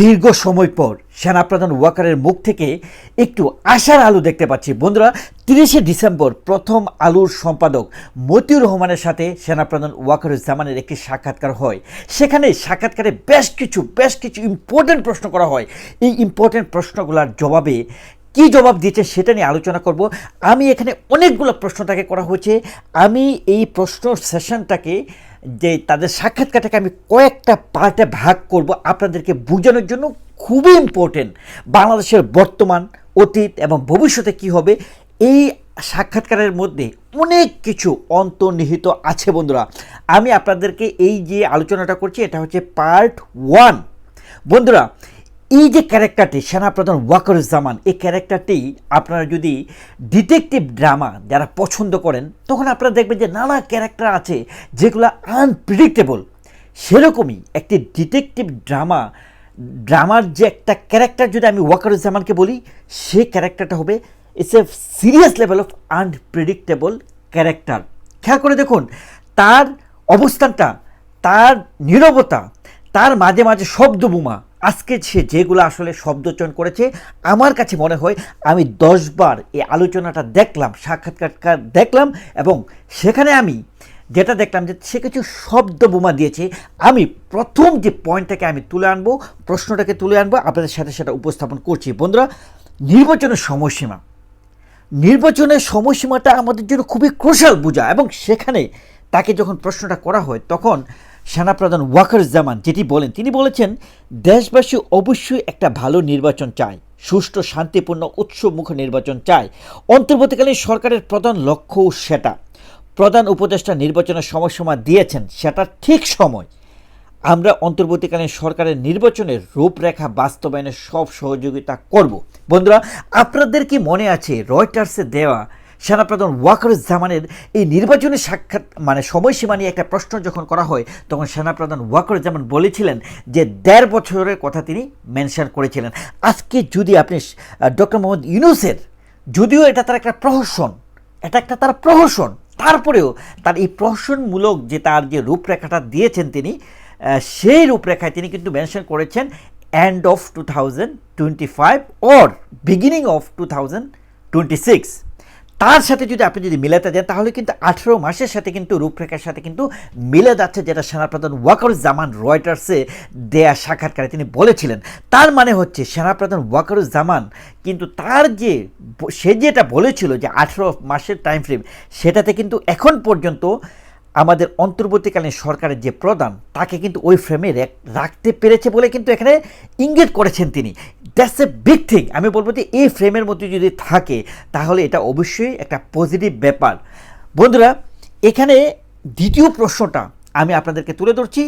দীর্ঘ সময় পর সেনাপ্রধান ওয়াকারের মুখ থেকে একটু আশার আলো দেখতে পাচ্ছি। বন্ধুরা, তিরিশে ডিসেম্বর প্রথম আলোর সম্পাদক মতিউর রহমানের সাথে সেনাপ্রধান ওয়াকারুজ্জামানের একটি সাক্ষাৎকার হয়। সেখানে সাক্ষাৎকারে বেশ কিছু বেশ কিছু ইম্পর্টেন্ট প্রশ্ন করা হয়। এই ইম্পর্টেন্ট প্রশ্নগুলোর জবাবে কি জবাব দিয়েছে সেটা নিয়ে আলোচনা করব। আমি এখানে অনেকগুলো প্রশ্ন তাকে করা হয়েছে। আমি এই প্রশ্ন সেশনটাকে যে তাদের সাক্ষাৎকারটাকে আমি কয়েকটা পার্টে ভাগ করব আপনাদেরকে বোঝানোর জন্য। খুবই ইম্পর্টেন্ট বাংলাদেশের বর্তমান, অতীত এবং ভবিষ্যতে কি হবে। এই সাক্ষাৎকারের মধ্যে অনেক কিছু অন্তর্নিহিত আছে বন্ধুরা। আমি আপনাদেরকে এই যে আলোচনাটা করছি, এটা হচ্ছে পার্ট ওয়ান বন্ধুরা এই যে ক্যারেক্টারটি সেনাপ্রধান ওয়াকরুজ্জামান, এই ক্যারেক্টারটি আপনারা যদি ডিটেকটিভ ড্রামা যারা পছন্দ করেন, তখন আপনারা দেখবেন যে নানা ক্যারেক্টার আছে যেগুলো আনপ্রিডিক্টেবল সেরকমই একটি ডিটেকটিভ ড্রামা ড্রামার যে একটা ক্যারেক্টার যদি আমি ওয়াকারুজ্জামানকে বলি সে ক্যারেক্টারটা হবে it's a serious level of unpredictable character খেয়াল করে দেখুন, তার অবস্থানটা, তার নীরবতা, তার মাঝে মাঝে শব্দ বোমা আজকে সে যেগুলো আসলে শব্দচয়ন করেছে, আমার কাছে মনে হয় আমি দশবার এই আলোচনাটা দেখলাম সাক্ষাৎকার দেখলাম এবং সেখানে আমি যেটা দেখলাম যে সে কিছু শব্দ বোমা দিয়েছে, আমি প্রথম যে পয়েন্টটাকে আমি তুলে আনব, প্রশ্নটাকে তুলে আনব, আপনাদের সাথে সেটা উপস্থাপন করছি। বন্ধুরা, নির্বাচনের সময়সীমা। নির্বাচনের সময়সীমাটা আমাদের জন্য খুবই ক্রুশাল বোঝা এবং সেখানে তাকে যখন প্রশ্নটা করা হয়, তখন সেনাপ্রধান জামান যেটি বলেন, তিনি বলেছেন, দেশবাসী অবশ্যই একটা ভালো নির্বাচন চায়, সুষ্ঠু, শান্তিপূর্ণ, উৎসবমুখ নির্বাচন চায়। অন্তর্বর্তীকালীন সরকারের প্রধান লক্ষ্যও সেটা। প্রধান উপদেষ্টা নির্বাচনের সময়সীমা দিয়েছেন, সেটা ঠিক সময়। আমরা অন্তর্বর্তীকালীন সরকারের নির্বাচনের রূপরেখা বাস্তবায়নের সব সহযোগিতা করব। বন্ধুরা, আপনাদের কি মনে আছে? রয়টার্সে দেওয়া সেনাপ্রধান ওয়াকরুজ্জামানের এই নির্বাচনী সাক্ষাৎ মানে সময়সীমা নিয়ে একটা প্রশ্ন যখন করা হয়, তখন সেনাপ্রধান ওয়াকরুজ্জামান বলেছিলেন যে দেড় বছরের কথা তিনি মেনশন করেছিলেন। আজকে যদি আপনি ডক্টর মোহাম্মদ ইউনুসের, যদিও এটা তার একটা প্রহসন, এটা একটা তার প্রহসন, তারপরেও তার এই প্রহসনমূলক যে তার যে রূপরেখাটা দিয়েছেন তিনি সেই রূপরেখায় তিনি কিন্তু মেনশন করেছেন end of two thousand twenty five or beginning of two thousand twenty six তার সাথে যদি আপনি যদি মিলাতে যান তাহলে কিন্তু আঠেরো মাসের সাথে কিন্তু রূপরেখার সাথে কিন্তু মিলে যাচ্ছে যেটা সেনাপ্রধান ওয়াকারুজ্জামান রয়টার্সে দেয়া সাক্ষাৎকারে তিনি বলেছিলেন। তার মানে হচ্ছে সেনাপ্রধান ওয়াকারুজ্জামান কিন্তু তার যে সে যেটা বলেছিল যে আঠেরো মাসের টাইম ফ্রেম সেটাতে কিন্তু এখন পর্যন্ত আমাদের অন্তর্বর্তীকালীন সরকারের যে প্রধান, তাকে কিন্তু ওই ফ্রেমে রাখতে পেরেছে বলে কিন্তু এখানে ইঙ্গিত করেছেন তিনি। দ্যাটস এ বিগ থিং আমি বলব যে, এই ফ্রেমের মধ্যে যদি থাকে, তাহলে এটা অবশ্যই একটা পজিটিভ ব্যাপার। বন্ধুরা, এখানে দ্বিতীয় প্রশ্নটা আমি আপনাদেরকে তুলে ধরছি।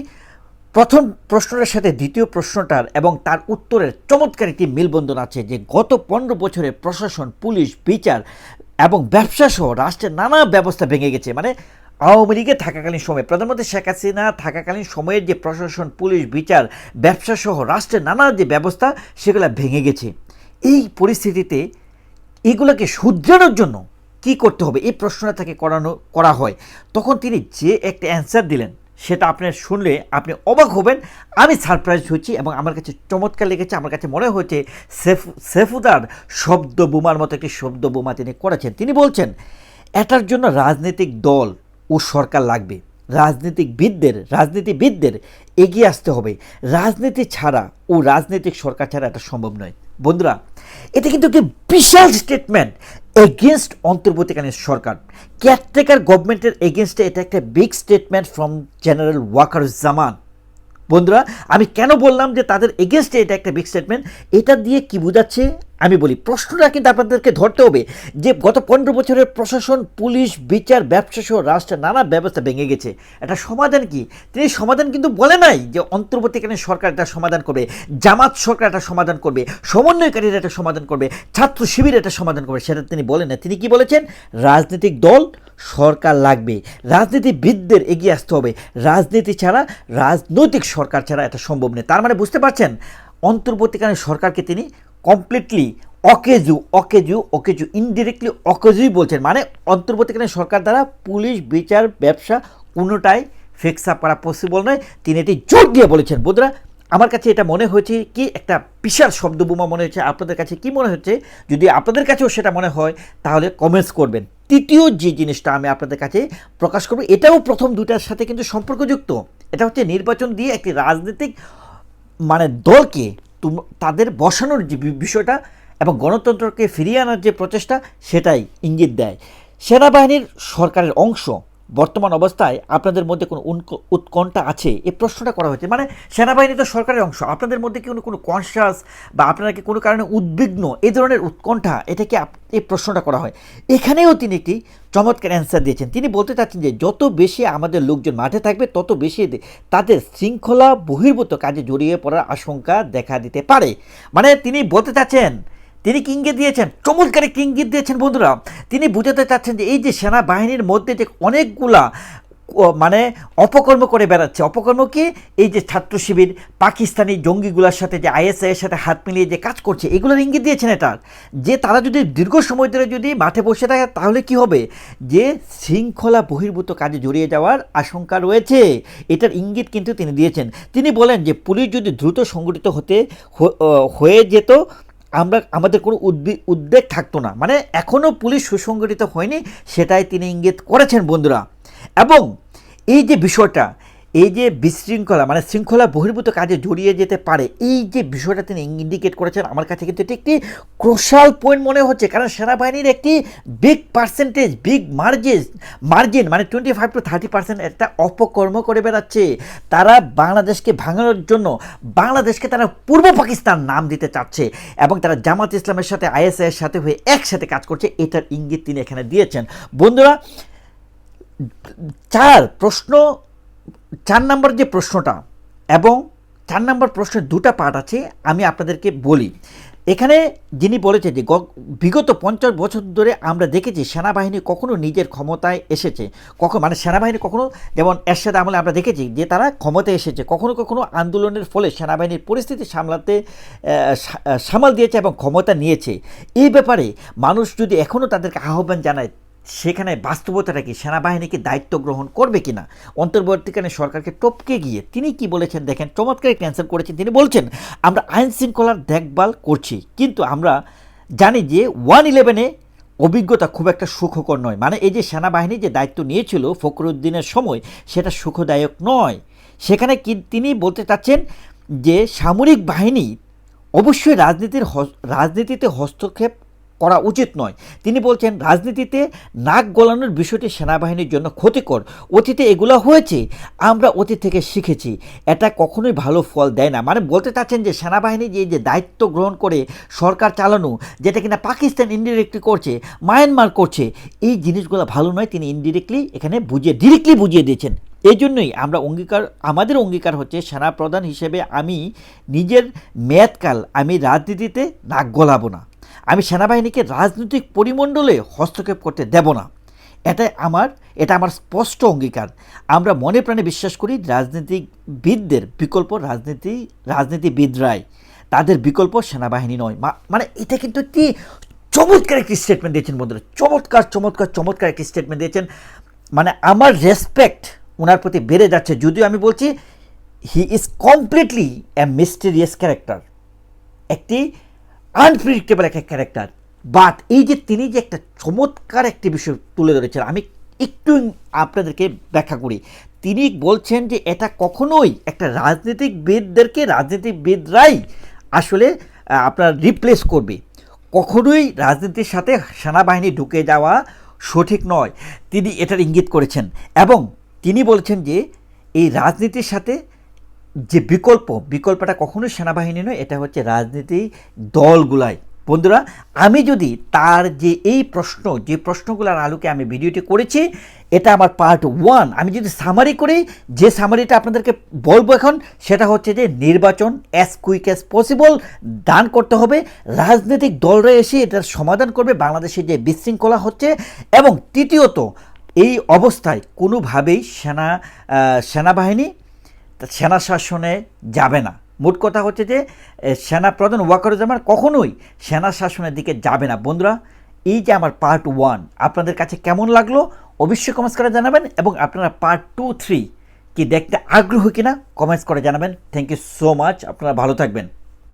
প্রথম প্রশ্নটার সাথে দ্বিতীয় প্রশ্নটার এবং তার উত্তরের চমৎকার একটি মিলবন্ধন আছে যে, গত পনেরো বছরে প্রশাসন, পুলিশ, বিচার এবং ব্যবসা সহ রাষ্ট্রের নানা ব্যবস্থা ভেঙে গেছে। মানে আওয়ামী লীগে থাকাকালীন সময়ে প্রধানমন্ত্রী শেখ হাসিনা থাকাকালীন সময়ের যে প্রশাসন, পুলিশ, বিচার ব্যবসা সহ রাষ্ট্রের নানা যে ব্যবস্থা, সেগুলো ভেঙে গেছে। এই পরিস্থিতিতে এগুলোকে শুধরানোর জন্য কি করতে হবে? এই প্রশ্নটা তাকে করানো, করা হয়। তখন তিনি যে একটা অ্যান্সার দিলেন, সেটা আপনার শুনলে আপনি অবাক হবেন। আমি সারপ্রাইজ হচ্ছি এবং আমার কাছে চমৎকার লেগেছে। আমার কাছে মনে হয়েছে সেফ, সেফুদার শব্দ বোমার মতো একটি শব্দ বোমা তিনি করেছেন। তিনি বলছেন, এটার জন্য রাজনৈতিক দল ও সরকার লাগবে। রাজনীতিকবিদদের রাজনীতিবিদদের এগিয়ে আসতে হবে। রাজনীতি ছাড়া ও রাজনৈতিক সরকার ছাড়া এটা সম্ভব নয়। বন্ধুরা, এটা কিন্তু একটি বিশাল স্টেটমেন্ট এগেনস্ট অন্তর্বর্তীকালীন সরকার। কেয়ারটেকার গভর্নমেন্টের এগেনস্টে এটা একটা big statement from general Waker Zaman বন্ধুরা, আমি কেন বললাম যে তাদের এগেনস্টে এটা একটা বিগ স্টেটমেন্ট এটা দিয়ে কি বোঝাচ্ছে? আমি বলি, প্রশ্নটা কিন্তু আপনাদেরকে ধরতে হবে যে গত পনেরো বছরের প্রশাসন, পুলিশ, বিচার ব্যবসা সহ রাষ্ট্রের নানা ব্যবস্থা ভেঙে গেছে। এটা সমাধান কি? তিনি সমাধান কিন্তু বলে নাই যে অন্তর্বর্তীকালীন সরকার এটা সমাধান করবে, জামাত সরকার এটা সমাধান করবে, সমন্বয়কারীরা এটা সমাধান করবে, ছাত্র শিবির এটা সমাধান করবে, সেটা তিনি বলেন না তিনি কি বলেছেন? রাজনৈতিক দল, সরকার লাগবে। রাজনীতিবিদদের এগিয়ে আসতে হবে। রাজনীতি ছাড়া রাজনৈতিক সরকার ছাড়া এটা সম্ভব নেই তার মানে বুঝতে পারছেন? অন্তর্বর্তীকালীন সরকারকে তিনি কমপ্লিটলি অকেজু অকেজু অকেজু ইনডিরেক্টলি অকেজুই বলছেন। মানে অন্তর্বর্তীকালীন সরকার দ্বারা পুলিশ, বিচার, ব্যবসা কোনোটাই ফিক্স করা পসিবল নয়। তিনি এটি জোর দিয়ে বলেছেন। বন্ধুরা, আমার কাছে এটা মনে হয়েছে কি, একটা বিশাল শব্দবোমা মনে হচ্ছে আপনাদের কাছে কি মনে হচ্ছে? যদি আপনাদের কাছেও সেটা মনে হয়, তাহলে কমেন্টস করবেন। তৃতীয় যে জিনিসটা আমি আপনাদের কাছে প্রকাশ করব, এটাও প্রথম দুটার সাথে কিন্তু সম্পর্কযুক্ত। এটা হচ্ছে নির্বাচন দিয়ে একটি রাজনৈতিক মানে দলকে তাদের বসানোর যে বিষয়টা এবং গণতন্ত্রকে ফিরিয়ে আনার যে প্রচেষ্টা, সেটাই ইঙ্গিত দেয়। সেনাবাহিনীর সরকারের অংশ বর্তমান অবস্থায় আপনাদের মধ্যে কোনো উৎকণ্ঠা আছে? এই প্রশ্নটা করা হয়েছে। মানে সেনাবাহিনী তো সরকারের অংশ। আপনাদের মধ্যে কি কোনো কোনো কনসিয়াস বা আপনারা কি কোনো কারণে উদ্বিগ্ন? এই ধরনের উৎকণ্ঠা এটাকে এই প্রশ্নটা করা হয়। এখানেও তিনি একটি চমৎকার অ্যান্সার দিয়েছেন। তিনি বলতে চাচ্ছেন যে, যত বেশি আমাদের লোকজন মাঠে থাকবে, তত বেশি তাদের শৃঙ্খলা বহির্ভূত কাজে জড়িয়ে পড়ার আশঙ্কা দেখা দিতে পারে। মানে তিনি বলতে চাচ্ছেন তিনি ইঙ্গিত দিয়েছেন? চমৎকার একটি ইঙ্গিত দিয়েছেন বন্ধুরা। তিনি বুঝাতে চাচ্ছেন যে এই যে সেনাবাহিনীর মধ্যে যে অনেকগুলা মানে অপকর্ম করে বেড়াচ্ছে। অপকর্ম কি? এই যে ছাত্র শিবির, পাকিস্তানি জঙ্গিগুলোর সাথে যে আইএসআইয়ের সাথে হাত মিলিয়ে যে কাজ করছে, এগুলোর ইঙ্গিত দিয়েছেন এটার যে তারা যদি দীর্ঘ সময় ধরে যদি মাঠে বসে থাকে, তাহলে কি হবে? যে শৃঙ্খলা বহির্ভূত কাজে জড়িয়ে যাওয়ার আশঙ্কা রয়েছে। এটার ইঙ্গিত কিন্তু তিনি দিয়েছেন। তিনি বলেন যে পুলিশ যদি দ্রুত সংগঠিত হতে হয়ে যেত আমরা, আমাদের কোনো উদ্বি, উদ্বেগ থাকতো না। মানে এখনও পুলিশ সুসংগঠিত হয়নি, সেটাই তিনি ইঙ্গিত করেছেন বন্ধুরা। এবং এই যে বিষয়টা এই যে বিশৃঙ্খলা মানে শৃঙ্খলা বহির্ভূত কাজে জড়িয়ে যেতে পারে, এই যে বিষয়টা তিনি ইন্ডিকেট করেছেন, আমার কাছে কিন্তু এটি একটি ক্রোশাল পয়েন্ট মনে হচ্ছে। কারণ সেনাবাহিনীর একটি big percentage big margin margin মানে twenty five to thirty percent একটা অপকর্ম করে বেড়াচ্ছে। তারা বাংলাদেশকে ভাঙানোর জন্য, বাংলাদেশকে তারা পূর্ব পাকিস্তান নাম দিতে চাচ্ছে এবং তারা জামাত ইসলামের সাথে আইএসআই এর সাথে হয়ে একসাথে কাজ করছে, এটার ইঙ্গিত তিনি এখানে দিয়েছেন। বন্ধুরা, চার প্রশ্ন চার নম্বর যে প্রশ্নটা এবং চার নম্বর প্রশ্নের দুটা পার্ট আছে, আমি আপনাদেরকে বলি। এখানে যিনি বলেছে যে বিগত পঞ্চাশ বছর ধরে আমরা দেখেছি সেনাবাহিনী কখনো নিজের ক্ষমতায় এসেছে। কখন মানে সেনাবাহিনী কখনো যেমন এরশাদ আমলে আমরা দেখেছি যে তারা ক্ষমতায় এসেছে। কখনো কখনো আন্দোলনের ফলে সেনাবাহিনীর পরিস্থিতি সামলাতে সামাল দিয়েছে এবং ক্ষমতা নিয়েছে। এই ব্যাপারে মানুষ যদি এখনও তাদেরকে আহ্বান জানায় সেখানে বাস্তবতাটা কি? সেনাবাহিনীকে দায়িত্ব গ্রহণ করবে কিনা? অন্তর্বর্তীকালে সরকারকে টপকে গিয়ে তিনি কি বলেছেন? দেখেন, চমৎকার ক্যান্সেল করেছেন। তিনি বলছেন, আমরা আইন শৃঙ্খলার দেখভাল করছি, কিন্তু আমরা জানি যে ওয়ান ইলেভেনে অভিজ্ঞতা খুব একটা সুখকর নয়। মানে এই যে সেনাবাহিনী যে দায়িত্ব নিয়েছিল ফখরুদ্দিনের সময়, সেটা সুখদায়ক নয়। সেখানে কি তিনি বলতে চাচ্ছেন যে, সামরিক বাহিনী অবশ্যই রাজনীতির রাজনীতিতে হস্তক্ষেপ করা উচিত নয়। তিনি বলছেন, রাজনীতিতে নাক গলানোর বিষয়টি সেনাবাহিনীর জন্য ক্ষতিকর। অতীতে এগুলো হয়েছে, আমরা অতীত থেকে শিখেছি। এটা কখনোই ভালো ফল দেয় না। মানে বলতে চাচ্ছেন যে, সেনাবাহিনী যে যে দায়িত্ব গ্রহণ করে সরকার চালানো, যেটা কিনা পাকিস্তান ইনডিরেক্টলি করছে, মায়ানমার করছে, এই জিনিসগুলো ভালো নয়। তিনি ইনডিরেক্টলি এখানে বুঝিয়ে ডিরেক্টলি বুঝিয়ে দিয়েছেন। এই জন্যই আমরা অঙ্গীকার, আমাদের অঙ্গীকার হচ্ছে সেনাপ্রধান হিসেবে আমি নিজের মেয়াদকাল আমি রাজনীতিতে নাক গলাবো না। আমি সেনাবাহিনীকে রাজনৈতিক পরিমণ্ডলে হস্তক্ষেপ করতে দেব না। এটা আমার এটা আমার স্পষ্ট অঙ্গীকার। আমরা মনে প্রাণে বিশ্বাস করি রাজনীতিবিদদের বিকল্প রাজনীতি, রাজনীতিবিদরাই। তাদের বিকল্প সেনাবাহিনী নয়। মানে এটা কিন্তু একটি চমৎকার একটি স্টেটমেন্ট দিয়েছেন বন্ধুরা। চমৎকার চমৎকার চমৎকার একটি স্টেটমেন্ট দিয়েছেন। মানে আমার রেসপেক্ট ওনার প্রতি বেড়ে যাচ্ছে। যদিও আমি বলছি he is completely a mysterious character একটি আনপ্রেডিক্টেবল একটা ক্যারেক্টার বাট এই যে তিনি যে একটা চমৎকার একটি বিষয় তুলে ধরেছেন, আমি একটু আপনাদেরকে ব্যাখ্যা করি। তিনি বলছেন যে এটা কখনোই একটা রাজনীতিকবিদদেরকে রাজনীতিবিদরাই আসলে আপনার রিপ্লেস করবে। কখনোই রাজনীতির সাথে সেনাবাহিনী ঢুকে যাওয়া সঠিক নয়। তিনি এটার ইঙ্গিত করেছেন। এবং তিনি বলছেন যে এই রাজনীতির সাথে যে বিকল্প, বিকল্পটা কখনোই সেনাবাহিনী নয়, এটা হচ্ছে রাজনীতি দলগুলাই। বন্ধুরা, আমি যদি তার যে এই প্রশ্ন, যে প্রশ্নগুলোর আলোকে আমি ভিডিওটি করেছি, এটা আমার পার্ট ওয়ান আমি যদি সামারি করি, যে সামারিটা আপনাদেরকে বলব এখন, সেটা হচ্ছে যে নির্বাচন অ্যাজ কুইক অ্যাজ পসিবল দান করতে হবে। রাজনৈতিক দলরা এসে এটার সমাধান করবে বাংলাদেশে যে বিশৃঙ্খলা হচ্ছে, এবং তৃতীয়ত, এই অবস্থায় কোনোভাবেই সেনা সেনাবাহিনী সেনা শাসনে যাবে না। মোট কথা হচ্ছে যে সেনা প্রধান ওয়াকারুজ্জামান কখনোই সেনা শাসনের দিকে যাবে না। বন্ধুরা, এই যে আমার পার্ট ওয়ান আপনাদের কাছে কেমন লাগল অবশ্যই কমেন্টস করে জানাবেন এবং আপনারা পার্ট টু থ্রি কি দেখতে আগ্রহ কিনা কমেন্টস করে জানাবেন। থ্যাংক ইউ সো মাচ আপনারা ভালো থাকবেন।